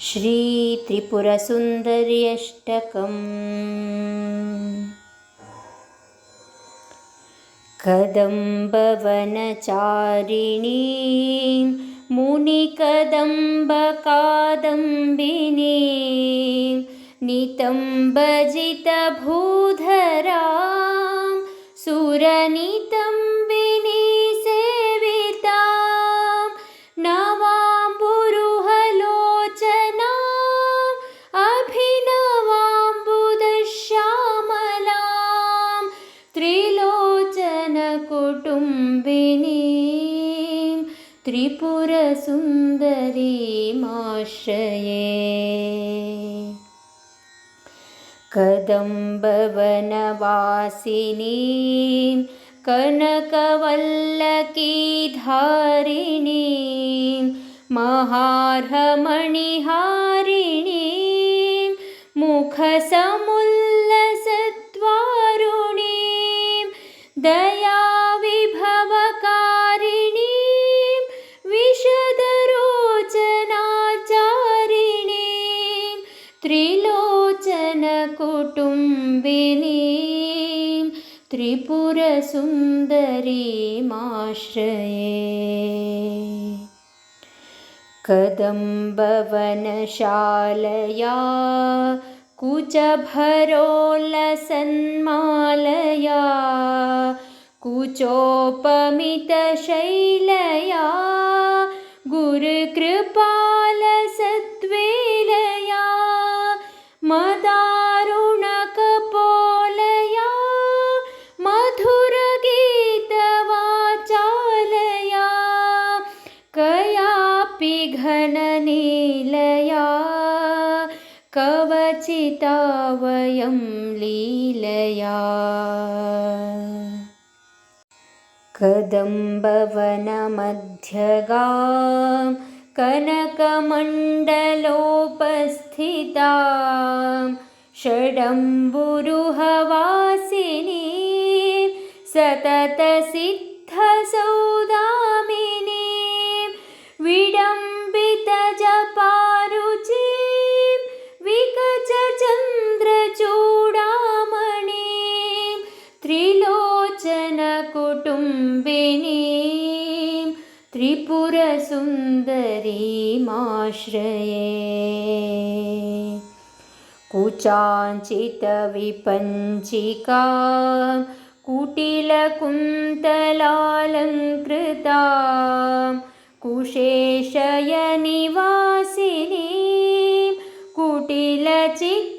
श्रीत्रिपुरसुन्दर्यष्टकम्। कदम्बवनचारिणी मुनिकदम्बकादम्बिनी नितम्बजितभूधरा सुरनितम्बिनी त्रिपुरसुन्दरीमाश्रये कदम्बवनवासिनीं कनकवल्लकीधारिणीं महार्हमणिहारिणीं मुखसमुल्लसत्वारुणीं दयाविभवकारिणीं त्रिलोचनकुटुम्बिनीं त्रिपुरसुन्दरीमाश्रये कदम्बवनशालया कुचभरोल्लसन्मालया कुचोपमितशैलया गुरुकृपालसद्वेलया घननीलया कवचिता वयं लीलया। कदम्बवनमध्यगां। कनकमण्डलोपस्थितां। षडम्बुरुहवासिनी। सततसिद्धसौदामिनीं त्रिपुरसुन्दरीमाश्रये कुचाञ्चितविपञ्चिकां कुटिलकुन्तलालङ्कृतां कुशेशयनिवासिनीं कुटिलचित्तविद्वेषिणीं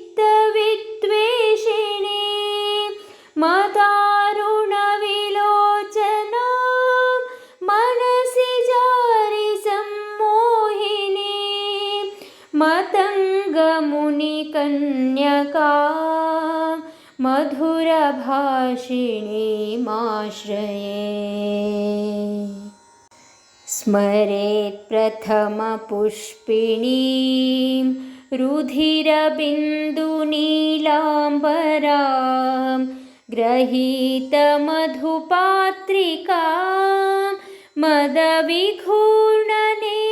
मतङ्गमुनिकन्यका मधुरभाषिणीमाश्रये स्मरेत् प्रथमपुष्पिणीं रुधिरबिन्दुनीलाम्बरां ग्रहीतमधुपात्रिकां मदविघूर्णनेत्रां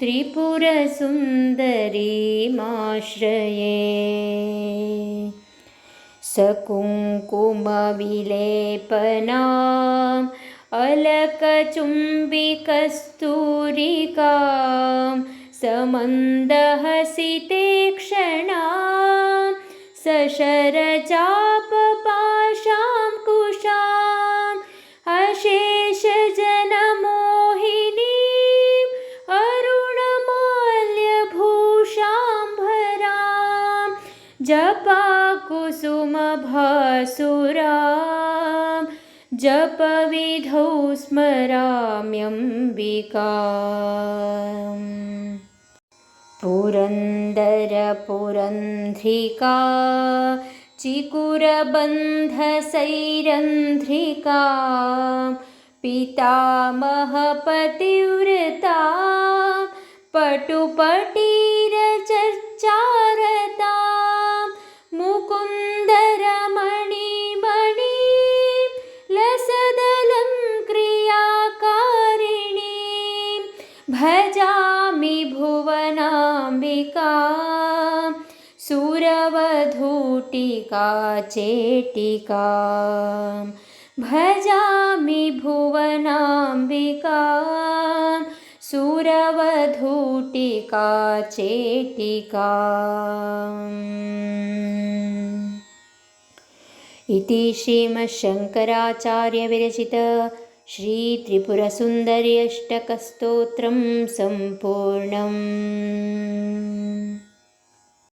त्रिपुरसुन्दरीमाश्रये सकुङ्कुमविलेपनाम् अलकचुम्बिकस्तूरिकां समन्दहसिते क्षणां सशरचापपाशां जपाकुसुमभासुरां जपविधौ स्मराम्यम्बिका पुरन्दरपुरन्ध्रिका चिकुरबन्धसैरन्ध्रिका पितामहपतिव्रता पटुपटीरचर्चारता सुरवधूटिका चेटिका। भजामि भुवनाम्बिका सुरवधूटिका चेटिका। इति श्रीमशङ्कराचार्यविरचित श्रीत्रिपुरसुन्दर्यष्टकस्तोत्रं सम्पूर्णम्